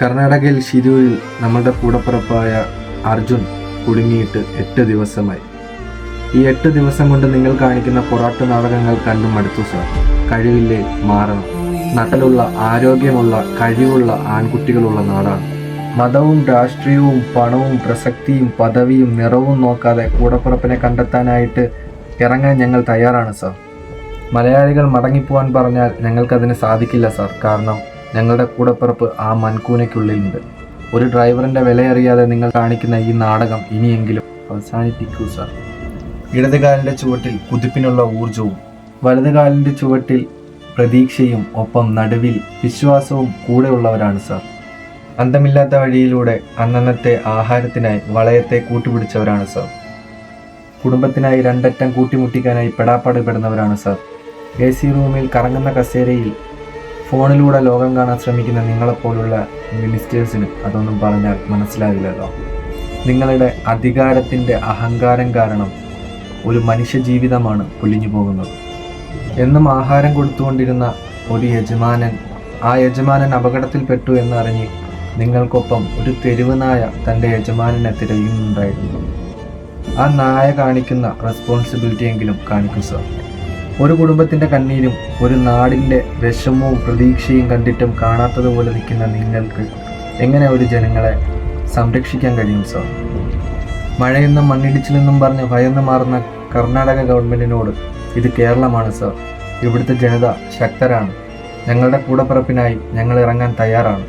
കർണാടകയിൽ ശിരൂരിൽ നമ്മളുടെ കൂടപ്പുറപ്പായ അർജുൻ കുടുങ്ങിയിട്ട് എട്ട് ദിവസമായി. ഈ എട്ട് ദിവസം കൊണ്ട് നിങ്ങൾ കാണിക്കുന്ന പൊറാട്ട് നാടകങ്ങൾ കണ്ടും മടുത്തു സാർ കഴിവില്ലേ? മാറണം. നട്ടലുള്ള ആരോഗ്യമുള്ള കഴിവുള്ള ആൺകുട്ടികളുള്ള നാടാണ്. മതവും രാഷ്ട്രീയവും പണവും പ്രസക്തിയും പദവിയും നിറവും നോക്കാതെ കൂടപ്പുറപ്പിനെ കണ്ടെത്താനായിട്ട് ഇറങ്ങാൻ ഞങ്ങൾ തയ്യാറാണ് സാർ മലയാളികൾ മടങ്ങിപ്പോവാൻ പറഞ്ഞാൽ ഞങ്ങൾക്കതിന് സാധിക്കില്ല സാർ കാരണം ഞങ്ങളുടെ കൂടപ്പിറപ്പ് ആ മൺകൂനയ്ക്കുള്ളിലുണ്ട് ഒരു ഡ്രൈവറിന്റെ വില അറിയാതെ നിങ്ങൾ കാണിക്കുന്ന ഈ നാടകം ഇനിയെങ്കിലും അവസാനിപ്പിക്കൂ സാർ. ഇടതുകാലിന്റെ ചുവട്ടിൽ കുതിപ്പിനുള്ള ഊർജവും വലതുകാലിന്റെ ചുവട്ടിൽ പ്രതീക്ഷയും ഒപ്പം നടുവിൽ വിശ്വാസവും കൂടെയുള്ളവരാണ് സാർ. അന്തമില്ലാത്ത വഴിയിലൂടെ അന്നന്നത്തെ ആഹാരത്തിനായി വളയത്തെ കൂട്ടുപിടിച്ചവരാണ് സാർ. കുടുംബത്തിനായി രണ്ടറ്റം കൂട്ടിമുട്ടിക്കാനായി പെടാപ്പാട് പെടുന്നവരാണ് സാർ. എ സി റൂമിൽ കറങ്ങുന്ന കസേരയിൽ ഫോണിലൂടെ ലോകം കാണാൻ ശ്രമിക്കുന്ന നിങ്ങളെപ്പോലുള്ള മിനിസ്റ്റേഴ്സിന് അതൊന്നും പറഞ്ഞാൽ മനസ്സിലാകില്ലല്ലോ നിങ്ങളുടെ അധികാരത്തിന്റെ അഹങ്കാരം കാരണം ഒരു മനുഷ്യ ജീവിതമാണ് പൊലിഞ്ഞു പോകുന്നത്. എന്നും ആഹാരം കൊടുത്തുകൊണ്ടിരുന്ന ഒരു യജമാനൻ ആ യജമാനൻ അപകടത്തിൽപ്പെട്ടു എന്നറിഞ്ഞ് നിങ്ങൾക്കൊപ്പം ഒരു തെരുവ് നായ തന്റെ യജമാനനെ തിരയുന്നുണ്ടായിരുന്നു ആ നായ കാണിക്കുന്ന റെസ്പോൺസിബിലിറ്റിയെങ്കിലും കാണിക്കും സാർ ഒരു കുടുംബത്തിന്റെ കണ്ണീരും ഒരു നാടിന്റെ വിഷമവും പ്രതീക്ഷയും കണ്ടിട്ടും കാണാത്തതുപോലെ നിൽക്കുന്ന നിങ്ങൾക്ക് എങ്ങനെ ഒരു ജനങ്ങളെ സംരക്ഷിക്കാൻ കഴിയും സാർ? മഴയെന്നും മണ്ണിടിച്ചിലെന്നും പറഞ്ഞ് ഭയന്ന് മാറുന്ന കർണാടക ഗവൺമെന്റിനോട് ഇത് കേരളമാണ് സർ. ഇവിടുത്തെ ജനത ശക്തരാണ്. ഞങ്ങളുടെ കൂടപ്പിറപ്പിനായി ഞങ്ങൾ ഇറങ്ങാൻ തയ്യാറാണ്.